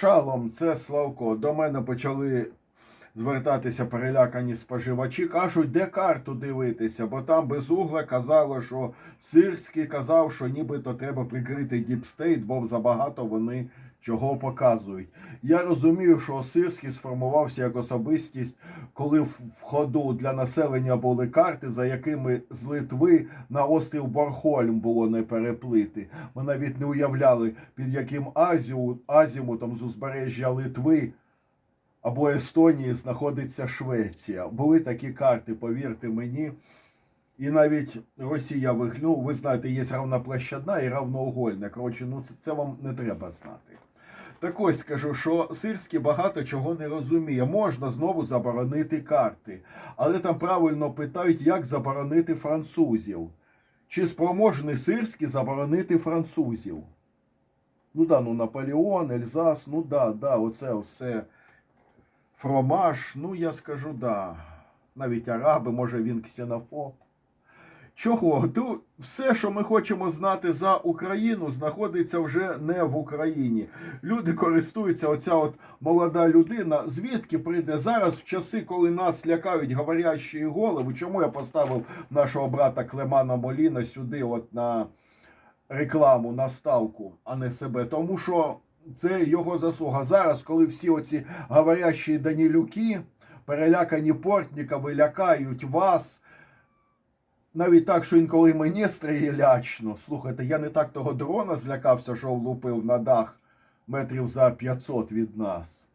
Шалом, це Славко. До мене почали звертатися перелякані споживачі. Кажуть, де карту дивитися, бо там без угла казало, що Сирський казав, що нібито треба прикрити діпстейт, бо забагато вони чого показують. Я розумію, що Сирський сформувався як особистість, коли в ходу для населення були карти, за якими з Литви на острів Борхольм було не переплити. Ми навіть не уявляли, під яким азіу, азімутом з узбережжя Литви або Естонії знаходиться Швеція. Були такі карти, повірте мені. І навіть Росія вигнув, ви знаєте, є равноплощадна і равноугольна. Коротше, ну це, це вам не треба знати. Так ось скажу, що Сирський багато чого не розуміє. Можна знову заборонити карти, але там правильно питають, як заборонити французів. Чи спроможний Сирський заборонити французів? Ну да, ну Наполеон, Ельзас, ну да, да, оце все. Фромаж, ну я скажу да. Навіть араби, може він ксенофоб. Чого? Ту, все, що ми хочемо знати за Україну, знаходиться вже не в Україні. Люди користуються, оця от молода людина. Звідки прийде зараз в часи, коли нас лякають говорящі голови? Чому я поставив нашого брата Клемана Моліна сюди, от на рекламу, на ставку, а не себе? Тому що це його заслуга. Зараз, коли всі оці говорящі Данілюки, перелякані Портнікови лякають вас. Навіть так, що інколи мені стає лячно. Слухайте, я не так того дрона злякався, що влупив на дах метрів за 500 від нас.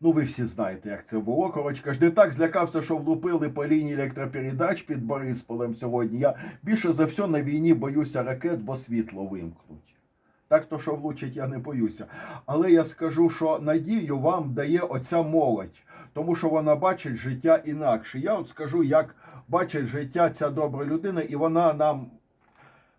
Ну, ви всі знаєте, як це було. Коротше, кажу, не так злякався, що влупили по лінії електропередач під Борисполем сьогодні. Я більше за все на війні боюся ракет, бо світло вимкнуть. Так то, що влучить, я не боюся. Але я скажу, що надію вам дає оця молодь, тому що вона бачить життя інакше. Я от скажу, як бачить життя ця добра людина, і вона нам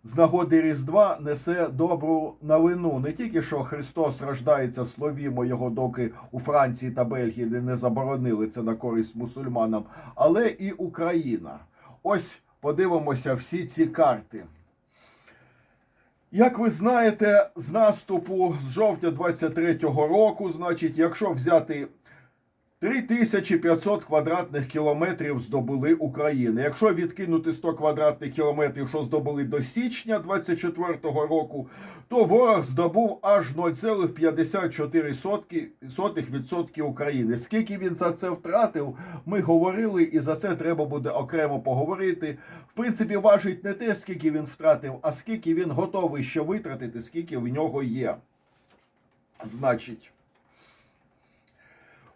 з нагоди Різдва несе добру новину. Не тільки що Христос рождається, словімо його, доки у Франції та Бельгії не заборонили це на користь мусульманам, але і Україна. Ось подивимося всі ці карти. Як ви знаєте, з наступу з жовтня 23-го року, значить, якщо взяти 3500 квадратних кілометрів здобули України. Якщо відкинути 100 квадратних кілометрів, що здобули до січня 24-го року, то ворог здобув аж 0,54% України. Скільки він за це втратив, ми говорили, і за це треба буде окремо поговорити. В принципі, важить не те, скільки він втратив, а скільки він готовий ще витратити, скільки в нього є. Значить.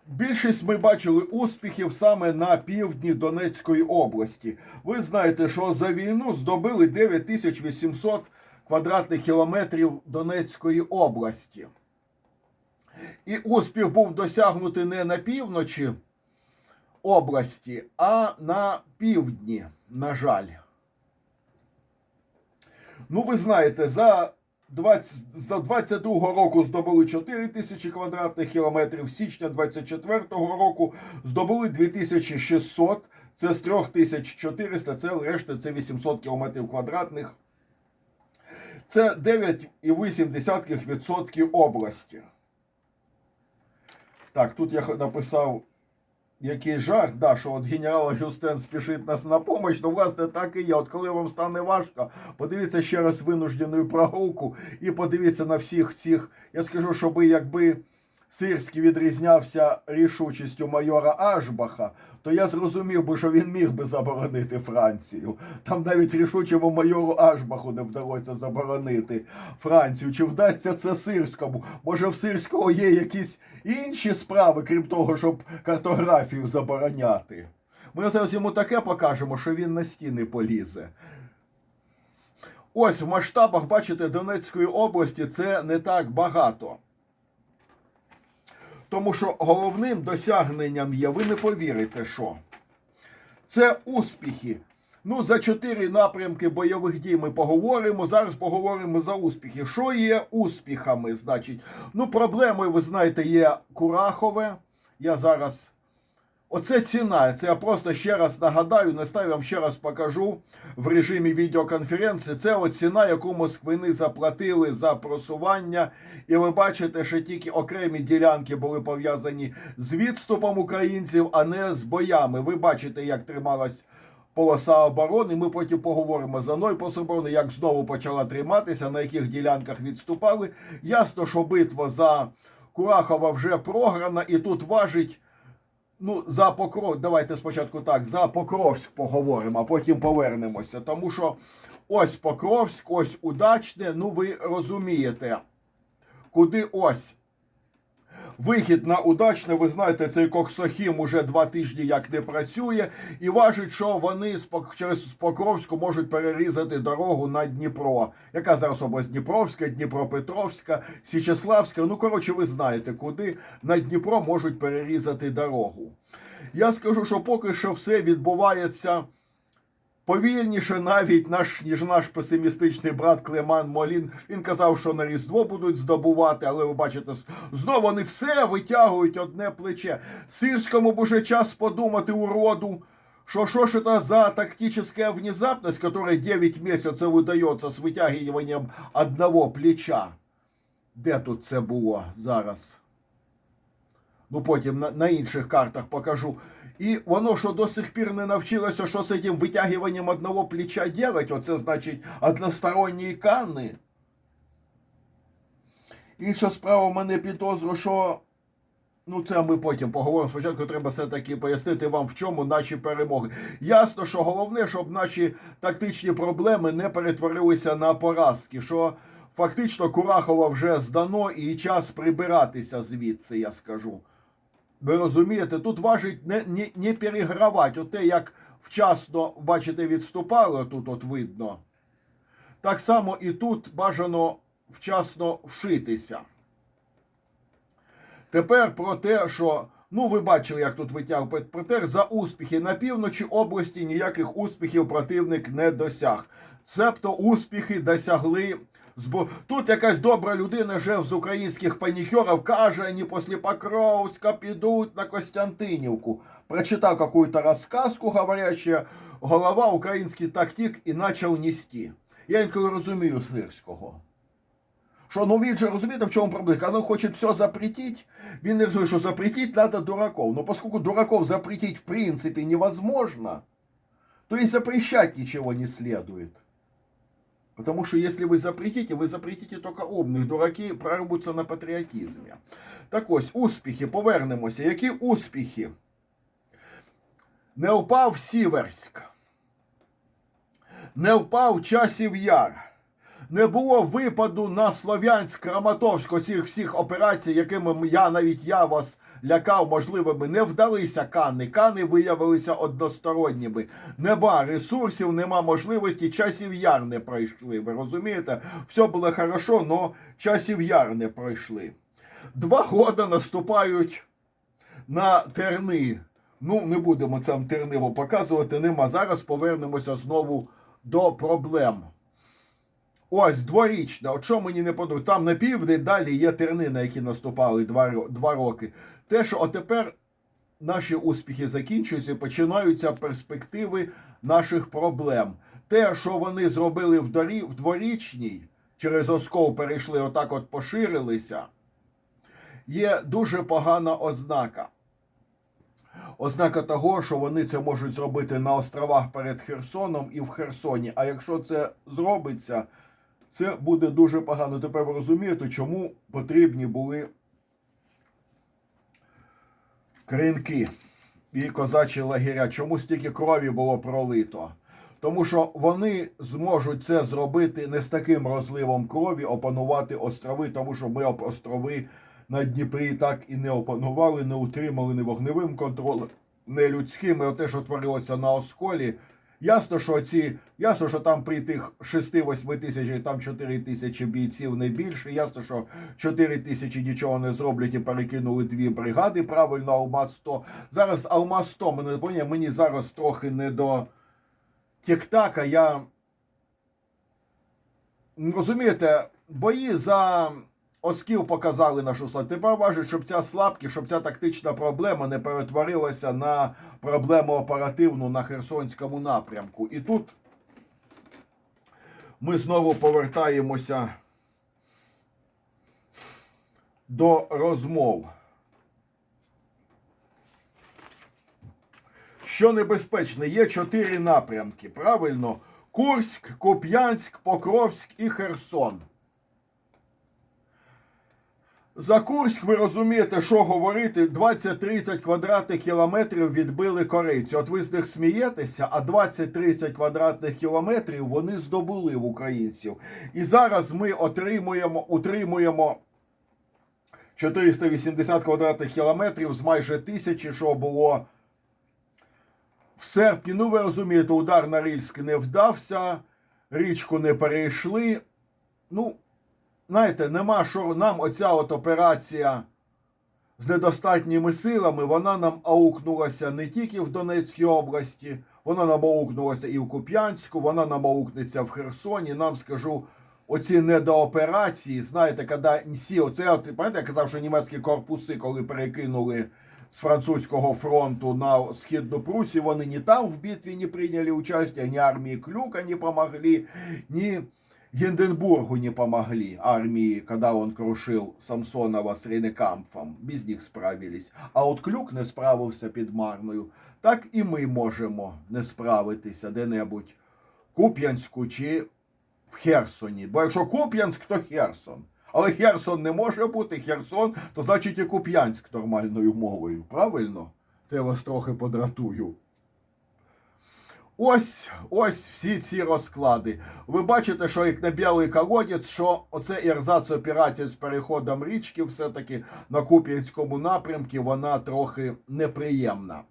Більшість ми бачили успіхів саме на півдні Донецької області. Ви знаєте, що за війну здобили 9800 квадратних кілометрів Донецької області. І успіх був досягнутий не на півночі області, а на півдні, на жаль. Ну, ви знаєте, за 20, за 22 року здобули 4 тисячі квадратних кілометрів, з січня 24 року здобули 2600, це з 3400, це решта, це 800 кілометрів квадратних. Це 9,8% області. Так, тут я написав який жарт, да, що от генерал Гюстен спішить нас на помощь, ну, власне, так і є. От коли вам стане важко, подивіться ще раз винуждену прогулку і подивіться на всіх цих. Я скажу, щоби якби Сирський відрізнявся рішучістю майора Ашбаха, то я зрозумів би, що він міг би заборонити Францію. Там навіть рішучому майору Ашбаху не вдалося заборонити Францію. Чи вдасться це Сирському? Може, в Сирського є якісь інші справи, крім того, щоб картографію забороняти? Ми зараз йому таке покажемо, що він на стіни полізе. Ось в масштабах, бачите, Донецької області це не так багато. Тому що головним досягненням є, ви не повірите, що це успіхи. Ну, за чотири напрямки бойових дій ми поговоримо. Зараз поговоримо за успіхи. Що є успіхами? Значить, ну, проблемою, ви знаєте, є Курахове. Я зараз Оце ціна. Це я просто ще раз нагадаю, не ставлю, вам ще раз покажу в режимі відеоконференції. Це от ціна, яку москвини заплатили за просування. І ви бачите, що тільки окремі ділянки були пов'язані з відступом українців, а не з боями. Ви бачите, як трималась полоса оборони. Ми потім поговоримо за мною по оборони, як знову почала триматися, на яких ділянках відступали. Ясно, що битва за Курахова вже програна, і тут важить. Ну, за Покров, давайте спочатку так, за Покровськ поговоримо, а потім повернемося. Тому що ось Покровськ, ось удачне, ну ви розумієте, куди ось. Вихід на удачне, ви знаєте, цей Коксохім уже два тижні як не працює, і важить, що вони через Покровську можуть перерізати дорогу на Дніпро. Яка зараз область Дніпровська, Дніпропетровська, Січеславська. Ну, коротше, ви знаєте, куди на Дніпро можуть перерізати дорогу. Я скажу, що поки що все відбувається повільніше, навіть наш ніж наш песимістичний брат Клеман Молін. Він казав, що на Різдво будуть здобувати, але ви бачите, з- знову вони все витягують одне плече. Сирському б уже час подумати уроду. Что что ж это за тактическая внезапность, которая 9 месяцев выдается с вытягиванием одного плеча? Де тут це було зараз? Ну потім на, на інших картах покажу. І воно що до сих пір не навчилося, що з цим витягуванням одного плеча делать, оце значить односторонні канни. Інша справа в мене підозру, що Ну, це ми потім поговоримо. Спочатку треба все-таки пояснити вам, в чому наші перемоги. Ясно, що головне, щоб наші тактичні проблеми не перетворилися на поразки. Що фактично Курахова вже здано і час прибиратися звідси, я скажу. Ви розумієте, тут важить не, не, не перегравати. Оте, як вчасно, бачите, відступали, тут от видно. Так само і тут бажано вчасно вшитися. Тепер про те, що ну ви бачили, як тут витяг Петер, за успіхи на півночі області ніяких успіхів противник не досяг. Цебто успіхи досягли. Тут якась добра людина жив з українських панікерів, каже, вони після Покровська підуть на Костянтинівку. Прочитав какую-то розказку, говорячи, голова український тактик і почав нести. Я інколи розумію Сирського. Що ну він же розумієте, в чому проблема? Коли хоче все запретить, він не розуміє, що запретить надо дураков. Но поскольку дураков запретить в принципе невозможно, то и запрещать ничего не следует. Потому что если вы запретите, вы запретите только умных. Дураки прорвутся на патріотизмі. Так ось, успіхи, повернемося. Які успіхи? Не впав Сіверськ. Не впав Часів Яр. Не було випаду на Слов'янськ, Краматорськ, оцих всіх операцій, якими я навіть я вас лякав, можливо, би не вдалися кани. Кани виявилися односторонніми. Нема ресурсів, нема можливості, часів яр не пройшли. Ви розумієте? Все було хорошо, але часів яр не пройшли. Два года наступають на терни. Ну, не будемо там терниво показувати, нема. Зараз повернемося знову до проблем. Ось дворічна. От що мені не подобається? Там на південь далі є терни, на які наступали два, два роки. Те, що отепер наші успіхи закінчуються, починаються перспективи наших проблем. Те, що вони зробили в, дорі, в дворічній, через Осков перейшли, отак от поширилися, є дуже погана ознака. Ознака того, що вони це можуть зробити на островах перед Херсоном і в Херсоні. А якщо це зробиться, це буде дуже погано. Тепер ви розумієте, чому потрібні були кринки і козачі лагеря. Чому стільки крові було пролито? Тому що вони зможуть це зробити не з таким розливом крові, опанувати острови, тому що ми острови на Дніпрі так і не опанували, не утримали ні вогневим контролем, не людським. І те, що творилося на осколі. Ясно, що ці, ясно, що там при тих 6-8 тисячах, там 4 тисячі бійців не більше. Ясно, що 4 тисячі нічого не зроблять і перекинули дві бригади. Правильно, Алмаз 100. Зараз Алмаз 100, мене поняв, мені зараз трохи не до тік-така. Я розумієте, бої за Оскіл показали нашу слабкість. Тепер важить, щоб ця слабкість, щоб ця тактична проблема не перетворилася на проблему оперативну на Херсонському напрямку. І тут ми знову повертаємося до розмов. Що небезпечне, є чотири напрямки. Правильно? Курськ, Куп'янськ, Покровськ і Херсон. За Курськ ви розумієте, що говорити, 20-30 квадратних кілометрів відбили корейці. От ви з них смієтеся, а 20-30 квадратних кілометрів вони здобули в українців. І зараз ми отримуємо, утримуємо 480 квадратних кілометрів з майже тисячі, що було в серпні. Ну, ви розумієте, удар на Рильськ не вдався, річку не перейшли. Ну, знаєте, нема що нам оця от операція з недостатніми силами, вона нам аукнулася не тільки в Донецькій області, вона нам аукнулася і в Куп'янську, вона нам аукнеться в Херсоні. Нам скажу, оці недооперації, знаєте, коли всі, оце, от, пам'ятаєте, я казав, що німецькі корпуси, коли перекинули з французького фронту на Східну Прусію, вони ні там в битві не прийняли участие, ні армії Клюка не помогли, ні Гинденбургу не помогли армии, когда он крушил Самсонова с Ренекампфом. Без них справились. А от Клюк не справився під Марною. Так і ми можемо не справитися де-небудь Куп'янську чи в Херсоні. Бо якщо Куп'янськ, то Херсон. Але Херсон не може бути Херсон, то значить і Куп'янськ нормальною мовою. Правильно? Це я вас трохи подратую. Ось ось всі ці розклади. Ви бачите, що як на білий колодець, що оце ірзац операція з переходом річки, все-таки на Куп'янському напрямку, вона трохи неприємна.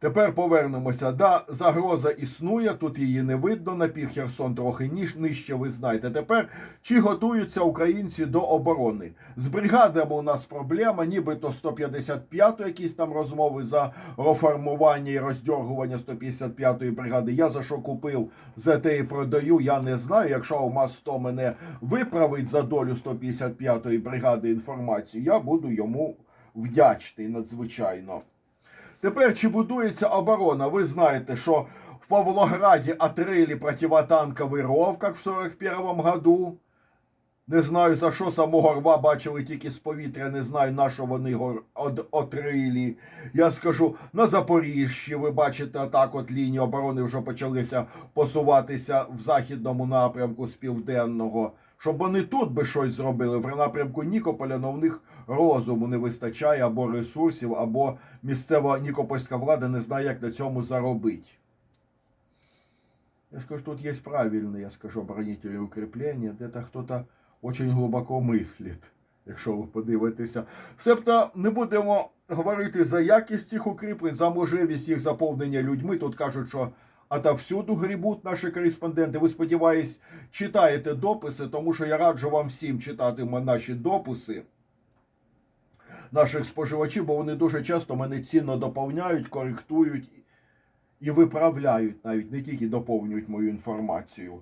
Тепер повернемося. Да, загроза існує, тут її не видно. На пів Херсон трохи ніж нижче, ви знаєте. Тепер чи готуються українці до оборони? З бригадами у нас проблема, нібито 155-ї якісь там розмови за реформування і роздергування 155-ї бригади. Я за що купив, за те і продаю. Я не знаю. Якщо вас 100 мене виправить за долю 155-ї бригади інформацію, я буду йому вдячний надзвичайно. Тепер чи будується оборона? Ви знаєте, що в Павлограді отрили противотанковий ров, як в 41-му году. Не знаю за що самого рва бачили тільки з повітря, не знаю на що вони його отрили. Я скажу, на Запоріжжі ви бачите, так от лінії оборони вже почалися посуватися в західному напрямку з південного. Щоб вони тут би щось зробили в напрямку Нікополя, но в них розуму не вистачає або ресурсів, або місцева нікопольська влада не знає, як на цьому заробити. Я скажу, тут есть правильные, я скажу, оборонительные укрепления, де то хто-то очень глибоко мислить, якщо ви подивитеся. Себто не будемо говорити за якість цих укріплень, за можливість їх заповнення людьми. Тут кажуть, що отовсюду грібуть наші кореспонденти. Ви сподіваюсь, читаєте дописи, тому що я раджу вам всім читати наші дописи наших споживачів, бо вони дуже часто мене цінно доповняють, коректують і виправляють навіть не тільки доповнюють мою інформацію.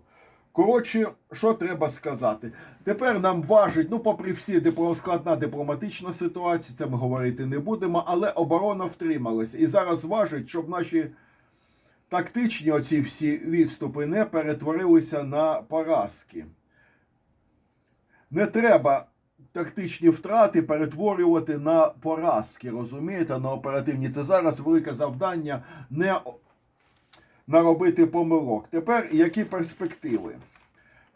Коротше, що треба сказати? Тепер нам важить, ну, попри всі складна дипломатична ситуація, це ми говорити не будемо, але оборона втрималася. І зараз важить, щоб наші тактичні оці всі відступи не перетворилися на поразки. Не треба тактичні втрати перетворювати на поразки, розумієте, на оперативні. Це зараз велике завдання не наробити помилок. Тепер які перспективи?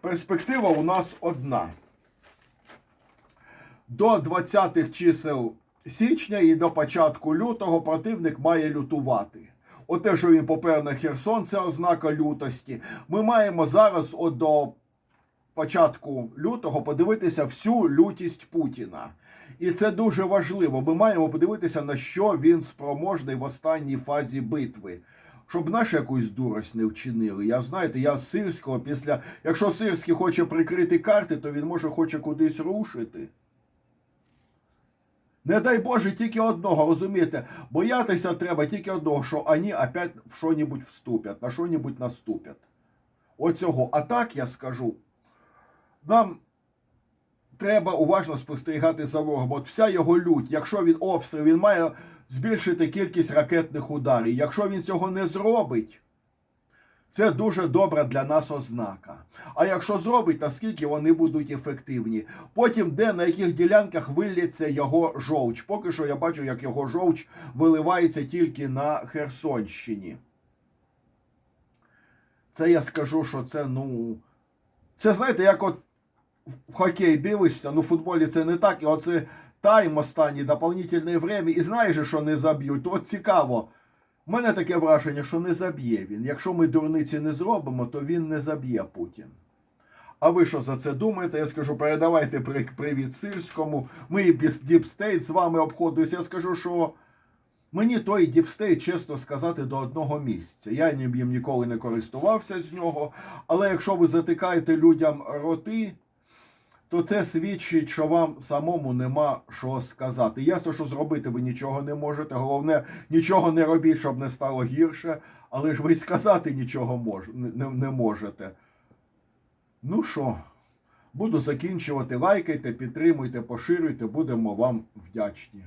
Перспектива у нас одна. До 20-х чисел січня і до початку лютого противник має лютувати. Оте, що він попер на Херсон, це ознака лютості. Ми маємо зараз от до початку лютого подивитися всю лютість Путіна. І це дуже важливо. Ми маємо подивитися, на що він спроможний в останній фазі битви. Щоб наші якусь дурость не вчинили. Я знаєте, я Сирського після. Якщо Сирський хоче прикрити карти, то він може хоче кудись рушити. Не дай Боже, тільки одного, розумієте? Боятися треба тільки одного, що вони опять в що-небудь вступять, на що-небудь наступять. Оцього. А так я скажу, нам треба уважно спостерігати за ворогом. От вся його лють, якщо він обстріл, він має збільшити кількість ракетних ударів. Якщо він цього не зробить, це дуже добра для нас ознака. А якщо зробить, наскільки вони будуть ефективні. Потім, де на яких ділянках вилється його жовч. Поки що я бачу, як його жовч виливається тільки на Херсонщині. Це я скажу, що це, ну. Це знаєте, як от в хокей дивишся, ну в футболі це не так, і оце тайм останній, дополнительне время, і знаєш, що не заб'ють. От цікаво. У мене таке враження, що не заб'є він. Якщо ми дурниці не зробимо, то він не заб'є Путін. А ви що за це думаєте? Я скажу, передавайте при- привіт Сирському. Ми Діпстейт з вами обходилися. Я скажу, що мені той Діпстейт, чесно сказати, до одного місця. Я їм ніколи не користувався з нього. Але якщо ви затикаєте людям роти, то це свідчить, що вам самому нема що сказати. Ясно, що зробити ви нічого не можете. Головне, нічого не робіть, щоб не стало гірше, але ж ви й сказати нічого мож, не, не можете. Ну що, буду закінчувати. Лайкайте, підтримуйте, поширюйте, будемо вам вдячні.